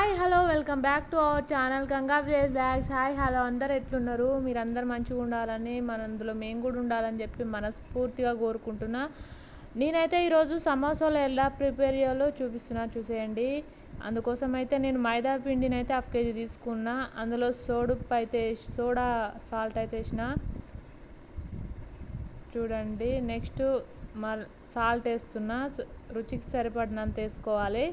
Hi hello welcome back to our channel Ganga village bags hi hello అందరు ఎట్లున్నారు? మీరందరూ మంచిగా ఉండాలని మన అందులో మేము కూడా ఉండాలని చెప్పి మనస్ఫూర్తిగా కోరుకుంటున్నా. నేనైతే ఈరోజు సమోసాలు ఎలా ప్రిపేర్ చేయాలో చూపిస్తున్నా చూసేయండి. అందుకోసం అయితే నేను మైదా పిండిని అయితే హాఫ్ కేజీ తీసుకున్నా. అందులో సోడుప్పు అయితే సోడా సాల్ట్ అయితే వేసిన. చూడండి నెక్స్ట్ మ సాల్ట్ వేస్తున్నా. రుచికి సరిపడినంత వేసుకోవాలి.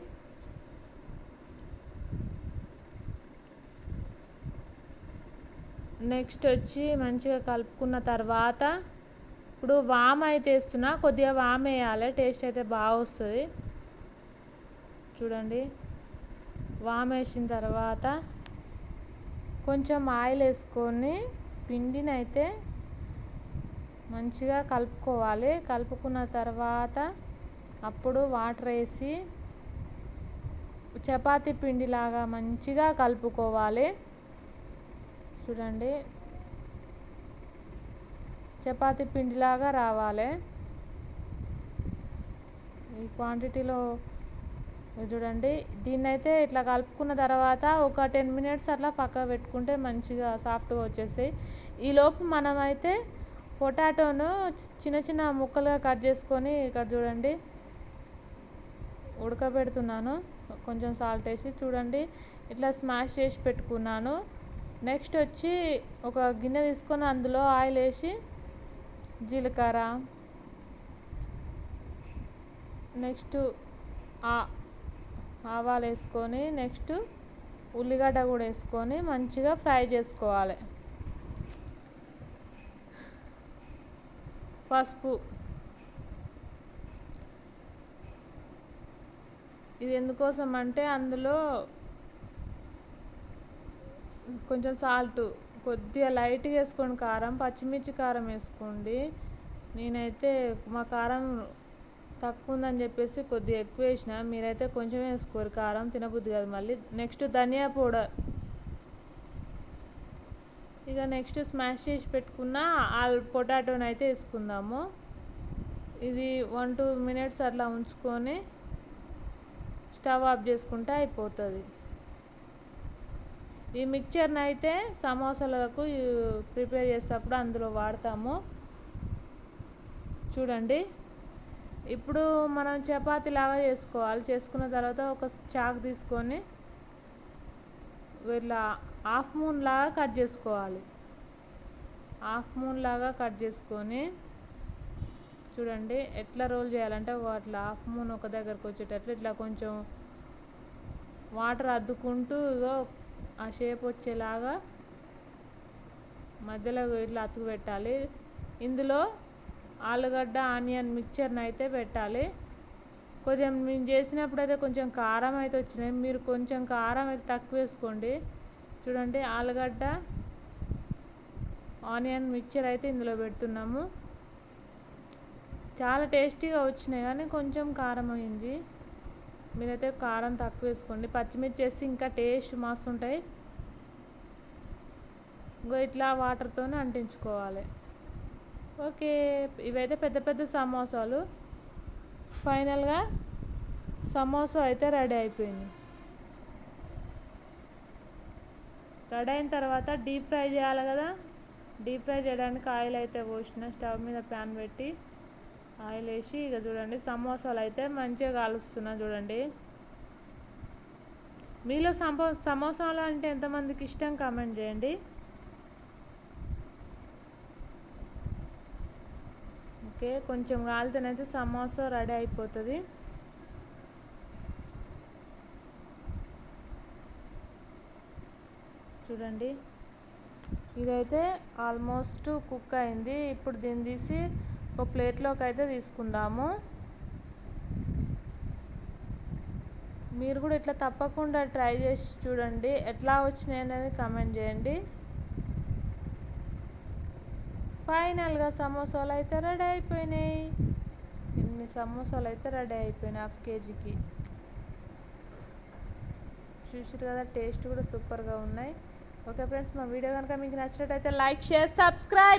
నెక్స్ట్ వచ్చి మంచిగా కలుపుకున్న తర్వాత ఇప్పుడు వామ్ అయితే వేస్తున్నా కొద్దిగా వామ్ వేయాలి. టేస్ట్ అయితే బాగా వస్తుంది. చూడండి. వామ్ వేసిన తర్వాత కొంచెం ఆయిల్ వేసుకొని పిండిని అయితే మంచిగా కలుపుకోవాలి. కలుపుకున్న తర్వాత అప్పుడు వాటర్ వేసి చపాతీ పిండిలాగా మంచిగా కలుపుకోవాలి. చూడండి. చపాతి పిండిలాగా రావాలి. ఈ క్వాంటిటీలో చూడండి. దీన్ని అయితే ఇట్లా కలుపుకున్న తర్వాత ఒక టెన్ మినిట్స్ అట్లా పక్క పెట్టుకుంటే మంచిగా సాఫ్ట్గా వచ్చేస్తాయి. ఈలోపు మనమైతే పొటాటోను చిన్న చిన్న ముక్కలుగా కట్ చేసుకొని ఇక్కడ చూడండి. ఉడకబెడుతున్నాను. కొంచెం సాల్ట్ వేసి చూడండి. ఇట్లా స్మాష్ చేసి పెట్టుకున్నాను. నెక్స్ట్ వచ్చి ఒక గిన్నె తీసుకొని అందులో ఆయిల్ వేసి జీలకర్ర. నెక్స్ట్ ఆవాలు వేసుకొని నెక్స్ట్ ఉల్లిగడ్డ కూడా వేసుకొని మంచిగా ఫ్రై చేసుకోవాలి. పసుపు. ఇది ఎందుకోసం అంటే అందులో కొంచెం సాల్ట్ కొద్దిగా లైట్గా వేసుకోండి. కారం పచ్చిమిర్చి కారం వేసుకోండి. నేనైతే మా కారం తక్కువ ఉందని చెప్పేసి కొద్దిగా ఎక్కువ వేసిన. మీరైతే కొంచెం వేసుకోరు. కారం తినబుద్ది కాదు మళ్ళీ. Next dhania powder. ఇక నెక్స్ట్ స్మాష్ చేసి పెట్టుకున్న ఆ పొటాటోని అయితే వేసుకుందాము. ఇది వన్ టూ మినిట్స్ అట్లా ఉంచుకొని స్టవ్ ఆఫ్ చేసుకుంటే అయిపోతుంది. ఈ మిక్చర్ని అయితే సమోసాలకు ప్రిపేర్ చేసేటప్పుడు అందులో వాడతాము. చూడండి. ఇప్పుడు మనం చపాతీ లాగా చేసుకోవాలి. చేసుకున్న తర్వాత ఒక చాక్ తీసుకొని ఇట్లా హాఫ్ మూన్ లాగా కట్ చేసుకోవాలి. హాఫ్ మూన్ లాగా కట్ చేసుకొని చూడండి ఎట్లా రోల్ చేయాలంటే అట్లా హాఫ్ మూన్ ఒక దగ్గరకు వచ్చేటట్లు ఇట్లా కొంచెం వాటర్ అద్దుకుంటూ ఇక ఆ షేప్ వచ్చేలాగా మధ్యలో ఇట్లా అతుకు పెట్టాలి. ఇందులో ఆలుగడ్డ ఆనియన్ మిక్చర్ని అయితే పెట్టాలి. కొంచెం మేము చేసినప్పుడు అయితే కొంచెం కారం అయితే వచ్చినాయి. మీరు కొంచెం కారం అయితే తక్కువ వేసుకోండి. చూడండి ఆలుగడ్డ ఆనియన్ మిక్చర్ అయితే ఇందులో పెడుతున్నాము. చాలా టేస్టీగా వచ్చినాయి కానీ కొంచెం కారం అయింది. మీరైతే కారం తక్కువ వేసుకోండి. పచ్చిమిర్చి వేసి ఇంకా టేస్ట్ మస్తు ఉంటాయి ఇంకో ఇట్లా వాటర్తోనే అంటించుకోవాలి. ఓకే ఇవైతే పెద్ద పెద్ద సమోసాలు. ఫైనల్గా సమోసా అయితే రెడీ అయిపోయింది. రెడీ అయిన తర్వాత డీప్ ఫ్రై చేయాలి కదా. డీప్ ఫ్రై చేయడానికి ఆయిల్ అయితే పోసిన స్టవ్ మీద ప్యాన్ పెట్టి ఆయిల్ వేసి ఇక చూడండి సమోసాలు అయితే మంచిగా కాలుస్తున్నా చూడండి. మీలో సమో సమోసాలు అంటే ఎంతమందికి ఇష్టం? కామెంట్ చేయండి. ఓకే కొంచెం కాలితేనైతే సమోసా రెడీ అయిపోతుంది. చూడండి. ఇదైతే ఆల్మోస్ట్ కుక్ అయింది. ఇప్పుడు దీన్ని తీసి ఒక ప్లేట్లోకి అయితే తీసుకుందాము. మీరు కూడా ఇట్లా తప్పకుండా ట్రై చేసి చూడండి. ఎట్లా వచ్చినాయి అనేది కమెంట్ చేయండి. ఫైనల్గా సమోసాలు అయితే రెడీ అయిపోయినాయి. ఇన్ని సమోసాలు అయితే రెడీ అయిపోయినాయి హాఫ్ కేజీకి. చూసారు కదా టేస్ట్ కూడా సూపర్గా ఉన్నాయి. ఓకే ఫ్రెండ్స్ మా వీడియో కనుక మీకు నచ్చినట్టయితే లైక్ షేర్ సబ్స్క్రైబ్.